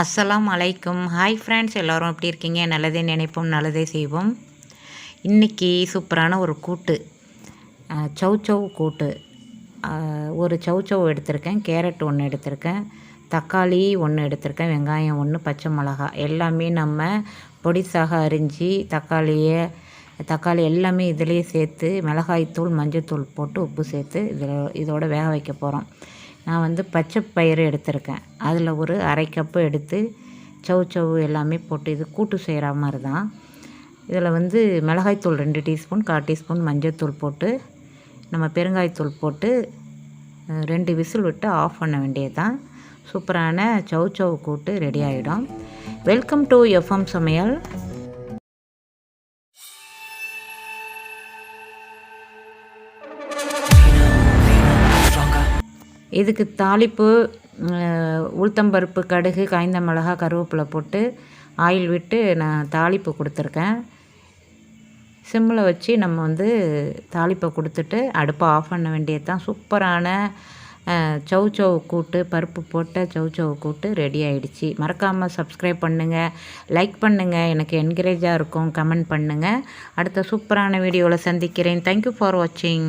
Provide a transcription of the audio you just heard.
அஸ்ஸலாம் அலைக்கும் hi friends எல்லோரும் எப்படி இருக்கீங்க? நல்லதே நினைப்போம் நல்லதே செய்வோம். இன்றைக்கி சூப்பரான ஒரு கூட்டு. அஹ், சௌ சௌ கூட்டு. ஒரு சௌ சௌ எடுத்திருக்கேன் கேரட் ஒன்று எடுத்திருக்கேன் தக்காளி ஒன்று எடுத்திருக்கேன் வெங்காயம் ஒன்று பச்சை மிளகா. எல்லாமே நம்ம பொடிசாக அரிஞ்சு தக்காளியை தக்காளி எல்லாமே இதிலேயே சேர்த்து மிளகாய்த்தூள் மஞ்சள்தூள் போட்டு உப்பு சேர்த்து இதில் இதோட வேக வைக்க போகிறோம் நான் வந்து பச்சை பயிறு எடுத்திருக்கேன். அதில் ஒரு அரை கப்பு எடுத்து சவு சவு எல்லாமே போட்டு இது கூட்டு செய்கிற மாதிரி தான். இதில் வந்து மிளகாய்த்தூள் ரெண்டு டீஸ்பூன் கால் டீஸ்பூன் மஞ்சள்தூள் போட்டு நம்ம பெருங்காயத்தூள் போட்டு ரெண்டு விசில் விட்டு ஆஃப் பண்ண வேண்டியது தான். சூப்பரான சவு சவு கூட்டு ரெடி ஆகிடும் வெல்கம் டு எஃப்எம் சமையல். இதுக்கு தாளிப்பு உளுத்தம்பருப்பு கடுகு காய்ந்த மிளகா கருவேப்பிலை போட்டு ஆயில் விட்டு நான் தாளிப்பு கொடுத்துருக்கேன். சிம்மில் வச்சு நம்ம வந்து தாளிப்பை கொடுத்துட்டு அடுப்பை ஆஃப் பண்ண வேண்டியது தான் சூப்பரான அஹ், சௌ கூட்டு பருப்பு போட்ட சௌ சௌ கூட்டு ரெடி ஆகிடுச்சி மறக்காமல் சப்ஸ்கிரைப் பண்ணுங்கள் லைக் பண்ணுங்கள் எனக்கு என்கரேஜாக இருக்கும் கமெண்ட் பண்ணுங்கள் அடுத்த சூப்பரான வீடியோவில் சந்திக்கிறேன். தேங்க்யூ ஃபார் வாட்சிங்